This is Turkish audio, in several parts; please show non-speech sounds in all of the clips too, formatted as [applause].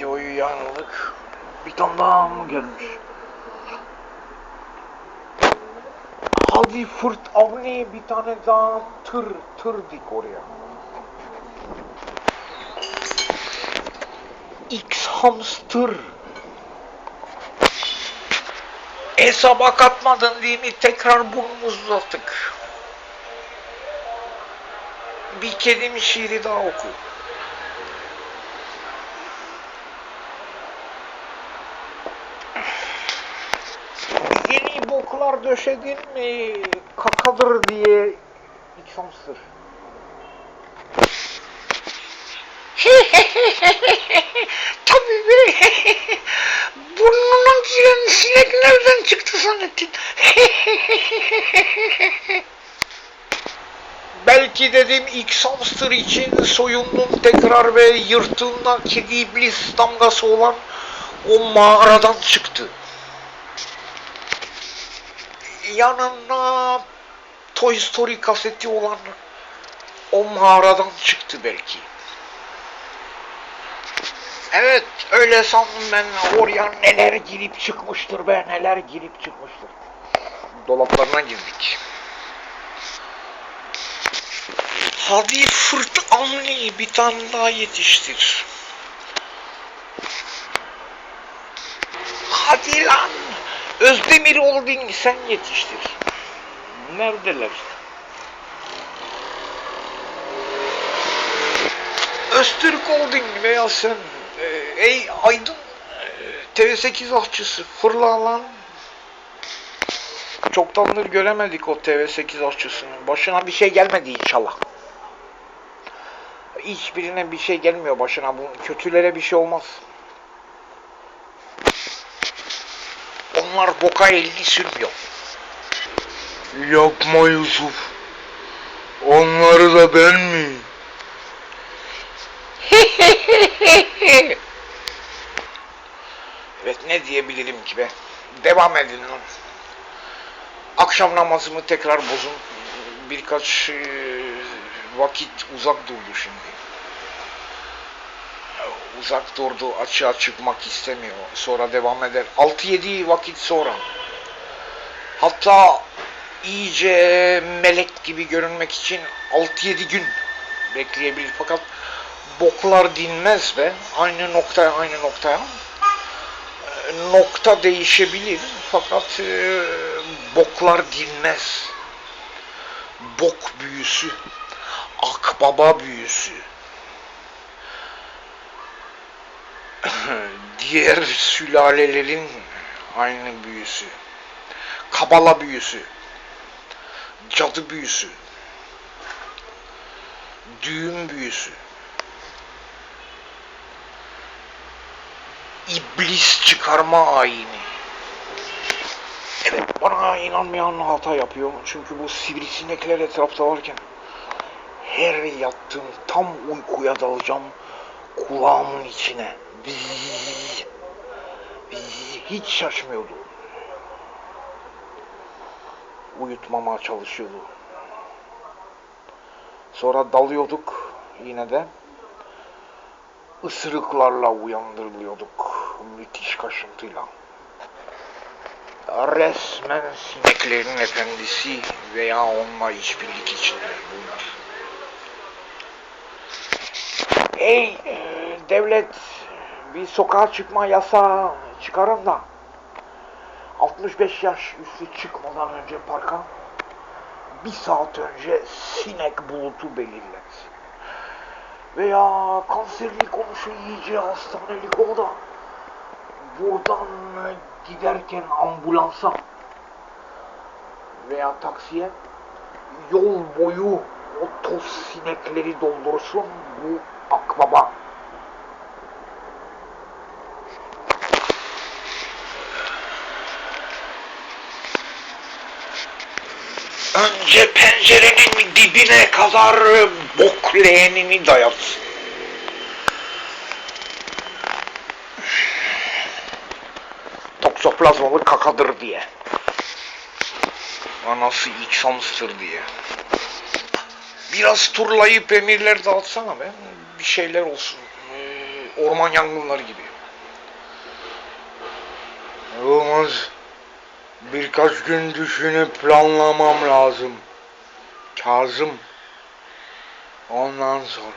videoyu yayınladık. Bir tane daha mı gelmiş? Hadi fırt avni bir tane daha tır tır dik oraya. X hamster. Hesaba katmadın değil mi? Tekrar burnumuzu uzattık. Bir kedim şiiri daha oku. Boklar döşedin mi? Kakadır diye X hamster. [laughs] Tabii be. [laughs] Burnundan giren sinek nereden çıktı zannettin? [laughs] Belki dedim X hamster için soyundun tekrar ve yırtığında kedi iblis damgası olan o mağaradan çıktı. Yanına Toy Story kaseti olan o mağaradan çıktı belki. Evet öyle sandım ben oraya neler girip çıkmıştır be neler girip çıkmıştır. Dolaplarına girdik. Hadi fırt anli bir tane daha yetiştir. Hadi lan. Özdemir Holding sen yetiştir. Neredeler? Öztürk Holding veya sen. Ee, ey Aydın. e, TV8 ahçısı. Fırla lan. Çoktandır göremedik o TV8 ahçısını. Başına bir şey gelmedi inşallah. Hiçbirine bir şey gelmiyor başına. Bu kötülere bir şey olmaz. Onlar boka elini sürmüyor. Yapma Yusuf. Onları da ben mi? [laughs] evet ne diyebilirim ki be. Devam edin lan. Akşam namazımı tekrar bozun. Birkaç e, vakit uzak durdu şimdi. Uzak durdu, açığa çıkmak istemiyor. Sonra devam eder. 6-7 vakit sonra. Hatta iyice melek gibi görünmek için 6-7 gün bekleyebilir. Fakat boklar dinmez be. Aynı noktaya aynı noktaya. Nokta değişebilir. Fakat e, boklar dinmez. Bok büyüsü. Akbaba büyüsü. Diğer sülalelerin aynı büyüsü. Kabala büyüsü. Cadı büyüsü. Düğün büyüsü. İblis çıkarma ayini. Evet bana inanmayan hata yapıyor. Çünkü bu sivrisinekler etrafta varken her yattığım tam uykuya dalacağım kulağımın içine. Hiç şaşmıyordu. Uyutmama çalışıyordu. Sonra dalıyorduk yine de. Isırıklarla uyandırılıyorduk. Müthiş kaşıntıyla. Resmen sineklerin efendisi veya onunla işbirlik içinde bunlar. Ey e, devlet bir sokağa çıkma yasağı çıkarın da 65 yaş üstü çıkmadan önce parka bir saat önce sinek bulutu belirlensin. Veya kanserlik olmuş iyice hastanelik ol da buradan giderken ambulansa veya taksiye yol boyu o toz sinekleri doldursun bu akbaba. Önce pencerenin dibine kadar bok leğenini dayatsın. Toksoplazmalı kakadır diye. Anası X hamster diye. Biraz turlayıp emirler dağıtsana be. Bir şeyler olsun. Ee, orman yangınları gibi. Yılmaz, birkaç gün düşünüp planlamam lazım. Kazım. Ondan sonra.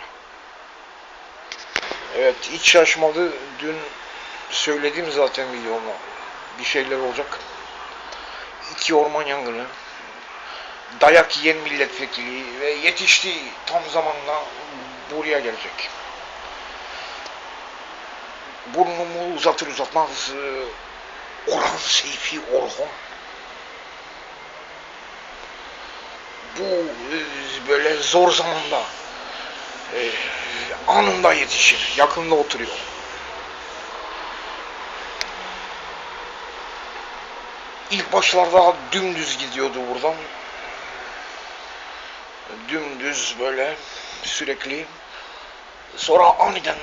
Evet hiç şaşmadı. Dün söyledim zaten videomda. Bir şeyler olacak. İki orman yangını. Dayak yiyen milletvekili ve yetişti tam zamanla buraya gelecek. Burnumu uzatır uzatmaz Orhan Seyfi Orhan bu e, böyle zor zamanda e, anında yetişir. Yakında oturuyor. İlk başlarda dümdüz gidiyordu buradan. Dümdüz böyle sürekli. Sonra aniden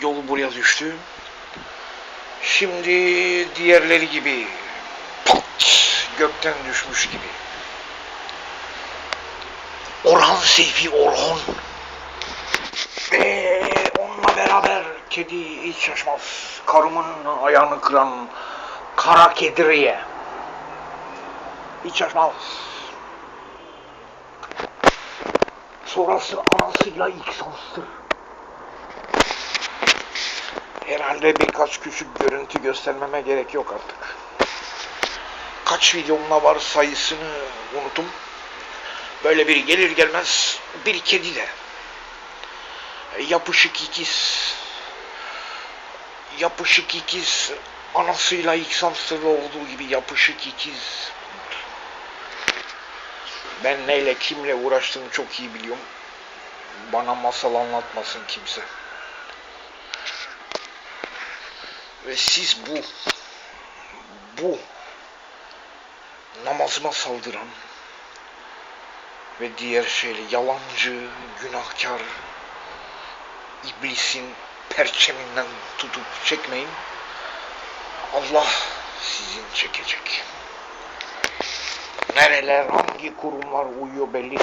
yolu buraya düştü. Şimdi diğerleri gibi pat gökten düşmüş gibi. Orhan Seyfi Orhan. Ve onunla beraber kedi hiç şaşmaz. Karımın ayağını kıran kara kediriye. Hiç şaşmaz. Sonrası anasıyla ilk sanstır. Herhalde birkaç küçük görüntü göstermeme gerek yok artık. Kaç videomda var sayısını unuttum. Böyle biri gelir gelmez bir kedi de. Yapışık ikiz. Yapışık ikiz. Anasıyla ilk samsırlı olduğu gibi yapışık ikiz. Ben neyle kimle uğraştığımı çok iyi biliyorum. Bana masal anlatmasın kimse. Ve siz bu bu namazıma saldıran ve diğer şeyle yalancı, günahkar, iblisin perçeminden tutup çekmeyin. Allah sizin çekecek. Nereler, hangi kurumlar uyuyor belli.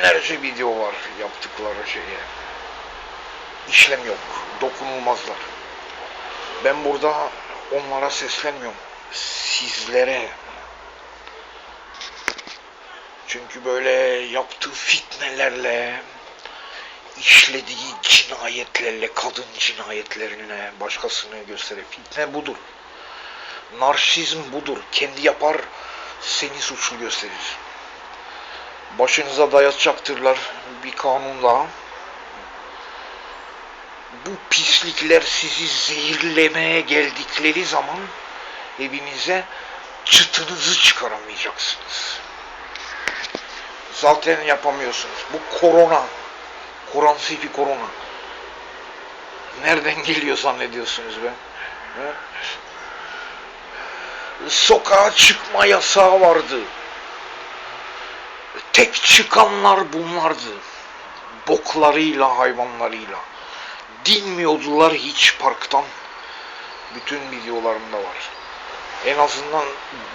Binlerce video var yaptıkları şeye. İşlem yok, dokunulmazlar. Ben burada onlara seslenmiyorum. Sizlere. Çünkü böyle yaptığı fitnelerle, işlediği cinayetlerle, kadın cinayetlerine başkasını gösterir. Fitne budur. Narsizm budur. Kendi yapar, seni suçlu gösterir. Başınıza dayatacaktırlar bir kanunla. Bu pislikler sizi zehirlemeye geldikleri zaman evinize çıtınızı çıkaramayacaksınız. Zaten yapamıyorsunuz. Bu korona. Kur'an korona. Nereden geliyor zannediyorsunuz be? He? Sokağa çıkma yasağı vardı. Tek çıkanlar bunlardı. Boklarıyla, hayvanlarıyla. Dinmiyordular hiç parktan. Bütün videolarımda var. En azından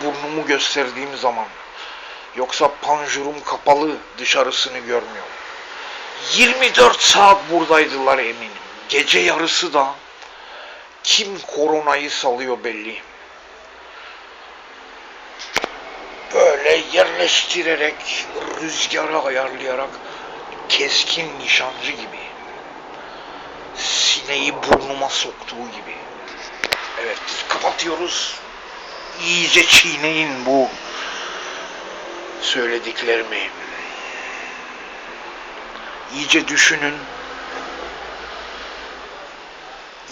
burnumu gösterdiğim zaman. Yoksa panjurum kapalı dışarısını görmüyorum. 24 saat buradaydılar eminim. Gece yarısı da kim koronayı salıyor belli. Böyle yerleştirerek, rüzgarı ayarlayarak keskin nişancı gibi. Sineği burnuma soktuğu gibi. Evet, kapatıyoruz. İyice çiğneyin bu söylediklerimi. İyice düşünün.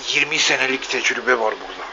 20 senelik tecrübe var burada.